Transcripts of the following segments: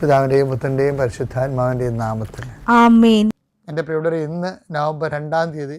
പിതാവിന്റെയും പുത്രന്റെയും പരിശുദ്ധാത്മാവിന്റെയും നാമത്തിൽ. എന്റെ പ്രിയുടെ ഇന്ന് നവംബർ രണ്ടാം തീയതി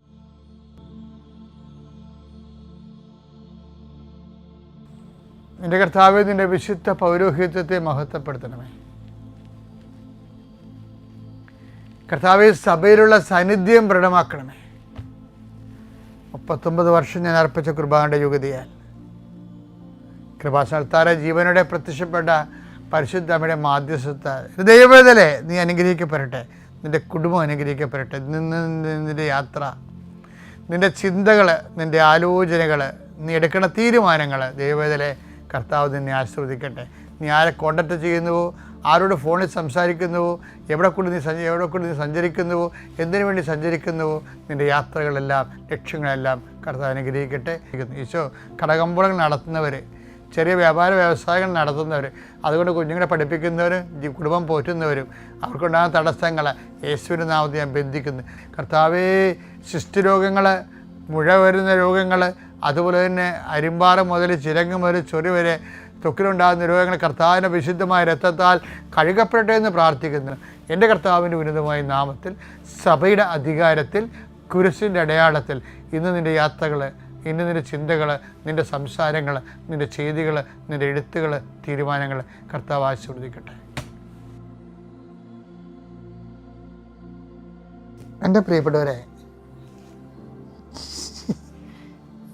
നിന്റെ കർത്താവ് നിന്റെ വിശുദ്ധ പൗരോഹിത്യത്തെ മഹത്വപ്പെടുത്തണമേ. കർത്താവ് സഭയിലുള്ള സാന്നിധ്യം ദൃഢമാക്കണമേ. മുപ്പത്തൊമ്പത് വർഷം ഞാൻ അർപ്പിച്ച കുർബാനയുടെ യുഗതിയാൽ കൃപാസ്ഥാന ജീവനോടെ പ്രത്യക്ഷപ്പെട്ട പരിശുദ്ധ അമ്മയുടെ മാധ്യസ്ഥത്ത ദൈവവേദലെ നീ അനുഗ്രഹിക്കപ്പെടട്ടെ നിന്റെ കുടുംബം അനുഗ്രഹിക്കപ്പെടട്ടെ നിന്ന് നിന്റെ യാത്ര നിന്റെ ചിന്തകൾ നിന്റെ ആലോചനകൾ നീ എടുക്കുന്ന തീരുമാനങ്ങൾ ദൈവവേദലെ കർത്താവ് നിന്നെ ആശ്രവദിക്കട്ടെ നീ ആരെ കോണ്ടാക്ട് ചെയ്യുന്നുവോ? ആരോട് ഫോണിൽ സംസാരിക്കുന്നുവോ? എവിടെ കൂടി നീ സഞ്ച എവിടെ കൂടി നീ സഞ്ചരിക്കുന്നുവോ? എന്തിനു വേണ്ടി സഞ്ചരിക്കുന്നുവോ? നിന്റെ യാത്രകളെല്ലാം ലക്ഷ്യങ്ങളെല്ലാം കർത്താവ് അനുഗ്രഹിക്കട്ടെ. ഈശോ കടകമ്പോളങ്ങൾ നടത്തുന്നവർ ചെറിയ വ്യാപാര വ്യവസായങ്ങൾ നടത്തുന്നവർ അതുകൊണ്ട് കുഞ്ഞുങ്ങളെ പഠിപ്പിക്കുന്നവരും കുടുംബം പോറ്റുന്നവരും അവർക്കുണ്ടാകുന്ന തടസ്സങ്ങൾ യേശുവിന്റെ നാമത്തെ ഞാൻ ബന്ധിക്കുന്നു. കർത്താവേ ശിഷ്ടരോഗങ്ങൾ മുഴ വരുന്ന രോഗങ്ങൾ അതുപോലെ തന്നെ അരിമ്പാറ മുതൽ ചിരങ്ങ് മുതൽ ചൊറി വരെ തൊക്കിലുണ്ടാകുന്ന രോഗങ്ങൾ കർത്താവിന്റെ വിശുദ്ധമായ രക്തത്താൽ കഴുകപ്പെടട്ടെ എന്ന് പ്രാർത്ഥിക്കുന്നു. എന്റെ കർത്താവിന്റെ ഉന്നതമായ നാമത്തിൽ സഭയുടെ അധികാരത്തിൽ കുരിശിന്റെ അടയാളത്തിൽ ഇന്ന് നിന്റെ യാത്രകൾ ഇന്ന് നിന്റെ ചിന്തകൾ നിന്റെ സംസാരങ്ങൾ നിന്റെ ചെയ്തികൾ നിന്റെ എഴുത്തുകൾ തീരുമാനങ്ങൾ കർത്താവ് ആശീർവദിക്കട്ടെ. എന്റെ പ്രിയപ്പെട്ടവരെ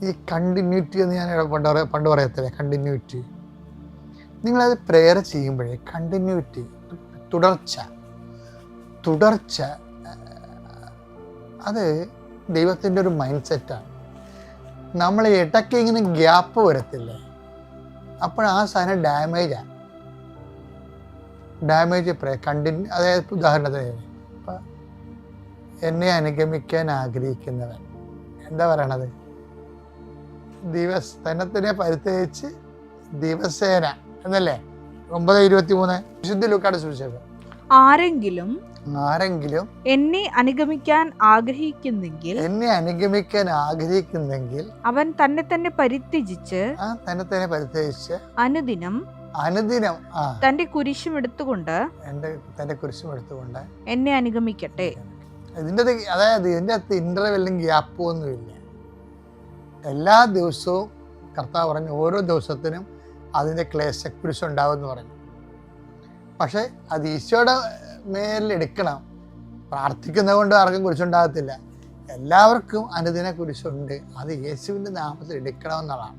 ഈ കണ്ടിന്യൂറ്റി എന്ന് ഞാൻ പണ്ട് പറയാം പണ്ട് പറയത്തില്ലേ? കണ്ടിന്യൂറ്റി നിങ്ങളത് പ്രെയർ ചെയ്യുമ്പോഴേ കണ്ടിന്യൂറ്റി തുടർച്ച തുടർച്ച അത് ദൈവത്തിന്റെ ഒരു മൈൻഡ് സെറ്റാണ് നമ്മൾ ഇടയ്ക്ക് ഇങ്ങനെ ഗ്യാപ്പ് വരത്തില്ലേ? അപ്പോൾ ആ സാധനം ഡാമേജാണ് ഡാമേജ് പ്രേ കണ്ടിന്യൂ അതായത് ഉദാഹരണത്തിന് എന്നെ അനുഗമിക്കാൻ ആഗ്രഹിക്കുന്നവൻ. എന്താ പറയണത്? ദിവസ് തന്നത്തിനെ പരിത്യജിച്ച് ദിവസേന എന്നല്ലേ? ഒമ്പത് ഇരുപത്തി മൂന്ന് വിശുദ്ധ ലുക്കാട് സുവിശേഷം. ആരെങ്കിലും ആരെങ്കിലും എന്നെ അനുഗമിക്കാൻ ആഗ്രഹിക്കുന്നെങ്കിൽ എന്നെ അനുഗമിക്കാൻ ആഗ്രഹിക്കുന്നെങ്കിൽ അവൻ തന്നെ തന്നെ പരിത്യജിച്ച് തന്നെ തന്നെ പരിത്യജിച്ച് അനുദിനം അനുദിനം തന്റെ കുരിശും എടുത്തുകൊണ്ട് എന്റെ തന്റെ കുരിശും എടുത്തുകൊണ്ട് എന്നെ അനുഗമിക്കട്ടെ. ഇതിന്റെ അതായത് ഇതിന്റെ അകത്ത് ഇന്റർവെല്ലും ഗ്യാപ്പും ഒന്നുമില്ല. എല്ലാ ദിവസവും കർത്താവ് പറഞ്ഞു ഓരോ ദിവസത്തിനും അതിന്റെ ഉണ്ടാവും എന്ന് പറഞ്ഞു പക്ഷേ അത് ഈശോയുടെ മേലിൽ എടുക്കണം. പ്രാർത്ഥിക്കുന്നത് കൊണ്ട് ആർക്കും കുരിശുണ്ടാകത്തില്ല എല്ലാവർക്കും അനുദിന കുരിശുണ്ട് അത് യേശുവിന്റെ നാമത്തിൽ എടുക്കണമെന്നുള്ളതാണ്.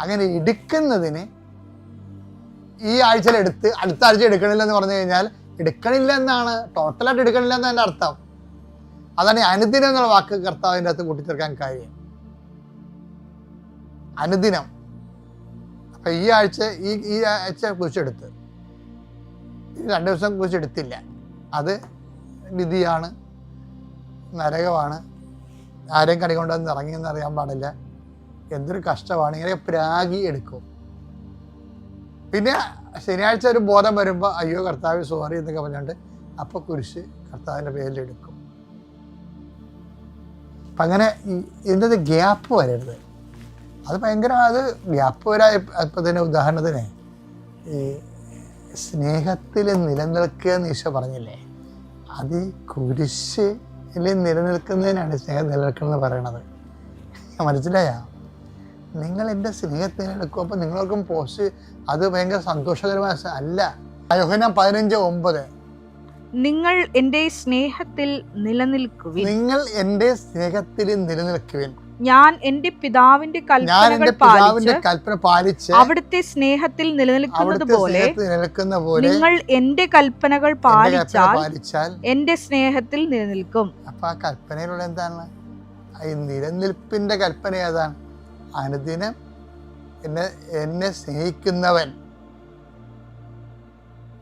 അങ്ങനെ എടുക്കുന്നതിന് ഈ ആഴ്ചയിൽ എടുത്ത് അടുത്ത ആഴ്ച എടുക്കണില്ല എന്ന് പറഞ്ഞു കഴിഞ്ഞാൽ എടുക്കണില്ല എന്നാണ്. ടോട്ടലായിട്ട് എടുക്കണില്ല എന്നാണ് എന്റെ അർത്ഥം. അതാണ് അനുദിനം എന്നുള്ള വാക്ക് കർത്താവിന്റെ അകത്ത് കൂട്ടിച്ചേർക്കാൻ കാര്യം. അനുദിനം. അപ്പൊ ഈ ആഴ്ച ഈ ഈ ആഴ്ച കുറിച്ചെടുത്ത് രണ്ട് ദിവസം കുറിച്ചെടുത്തില്ല അത് വിധിയാണ് നരകമാണ്. ആരെയും കണി കൊണ്ടുവന്ന് ഇറങ്ങിയെന്ന് അറിയാൻ പാടില്ല. എന്തൊരു കഷ്ടമാണ് ഇങ്ങനെ പ്രാഗി എടുക്കും. പിന്നെ ശനിയാഴ്ച ഒരു ബോധം വരുമ്പോൾ അയ്യോ കർത്താവ് സോറി എന്നൊക്കെ പറഞ്ഞുകൊണ്ട് അപ്പോൾ കുരിശ് കർത്താവിന്റെ പേരിൽ എടുക്കും. അപ്പം അങ്ങനെ ഇതിന്റെ ഗ്യാപ്പ് വരരുത്. അത് ഭയങ്കര അത് വ്യാപകരായ ഇപ്പം തന്നെ ഉദാഹരണത്തിന് ഈ സ്നേഹത്തിൽ നിലനിൽക്കുക എന്ന് ഈശോ പറഞ്ഞില്ലേ അത് കുരിശിൽ നിലനിൽക്കുന്നതിനാണ് സ്നേഹം നിലനിൽക്കുന്നത് പറയണത്. മനസ്സിലായോ? നിങ്ങൾ എന്റെ സ്നേഹത്തിൽ നിലനിൽക്കും അപ്പം നിങ്ങൾക്കും പോസ്റ്റ് അത് ഭയങ്കര സന്തോഷകരമായ അല്ല. പതിനഞ്ച് ഒമ്പത്. നിങ്ങൾ എന്റെ സ്നേഹത്തിൽ നിലനിൽക്കുവിൻ. നിങ്ങൾ എന്റെ സ്നേഹത്തിൽ നിലനിൽക്കുവിൻ. ഞാൻ എന്റെ പിതാവിന്റെ കൽപ്പനകൾ പാലിച്ച് കൽപ്പന പാലിച്ച് അവിടുത്തെ സ്നേഹത്തിൽ നിലനിൽക്കുന്നത് പോലെ നിലനിൽക്കുന്ന പോലെ നിങ്ങൾ എന്റെ കൽപ്പനകൾ പാലിച്ചാൽ എന്റെ സ്നേഹത്തിൽ നിലനിൽക്കും. അപ്പൊ ആ കൽപ്പനയിലുള്ള എന്താണ്? ഈ നിലനിൽപ്പിന്റെ കൽപ്പന ഏതാണ്? അനുദിനം എന്നെ എന്നെ സ്നേഹിക്കുന്നവൻ.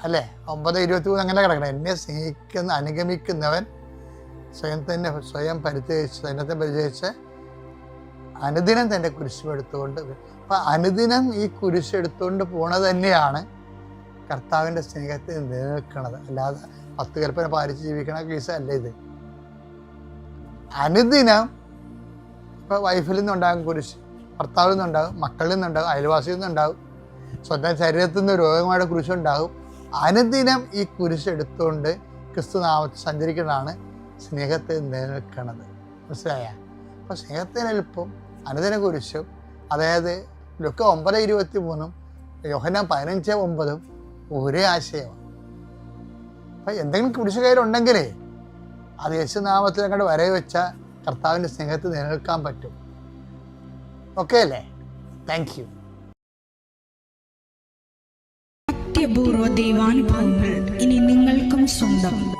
അല്ലേ? ഒമ്പത് ഇരുപത്തി മൂന്ന് അങ്ങനെ കിടക്കണം. എന്നെ സ്നേഹിക്കുന്ന അനുഗമിക്കുന്നവൻ സ്വയം തന്നെ സ്വയം പരിചയിച്ച് സ്വയത്തെ പരിചയിച്ച് അനുദിനം തന്റെ കുരിശെടുത്തുകൊണ്ട് അപ്പൊ അനുദിനം ഈ കുരിശെടുത്തുകൊണ്ട് പോണത് തന്നെയാണ് കർത്താവിന്റെ സ്നേഹത്തിൽ നിലനിൽക്കുന്നത് അല്ലാതെ പത്ത് കൽപ്പന പാലിച്ച് ജീവിക്കണ കേസ് അല്ല ഇത്. അനുദിനം ഇപ്പോൾ വൈഫിൽ നിന്നുണ്ടാകും കുരിശ് ഭർത്താവിൽ നിന്നുണ്ടാകും മക്കളിൽ നിന്നുണ്ടാകും അയൽവാസിയിൽ നിന്നുണ്ടാകും സ്വന്തം ശരീരത്തിൽ നിന്ന് രോഗമായിട്ട് കുരിശുണ്ടാകും അനുദിനം ഈ കുരിശ് എടുത്തുകൊണ്ട് ക്രിസ്തു നാമത്തിൽ സഞ്ചരിക്കുന്നതാണ് സ്നേഹത്തെ നിലനിൽക്കുന്നത് മനസ്സിലായ? അപ്പോൾ സ്നേഹത്തിനെളുപ്പം അനുദിന കുരിശും അതായത് ലുക്ക ഒമ്പത് ഇരുപത്തി മൂന്നും യോഹന പതിനഞ്ച് ഒമ്പതും ഒരേ ആശയമാണ്. അപ്പം എന്തെങ്കിലും കുരിശ് കയ്യിലുണ്ടെങ്കിലേ അത് യേശുനാമത്തിൽ അങ്ങോട്ട് വരവ് വെച്ച കർത്താവിന്റെ സ്നേഹത്തിൽ നിലനിൽക്കാൻ പറ്റും. ഓക്കെ അല്ലേ? താങ്ക് യു അത്യപൂർവ ദൈവാനുഭവങ്ങൾ ഇനി നിങ്ങൾക്കും സ്വന്തം.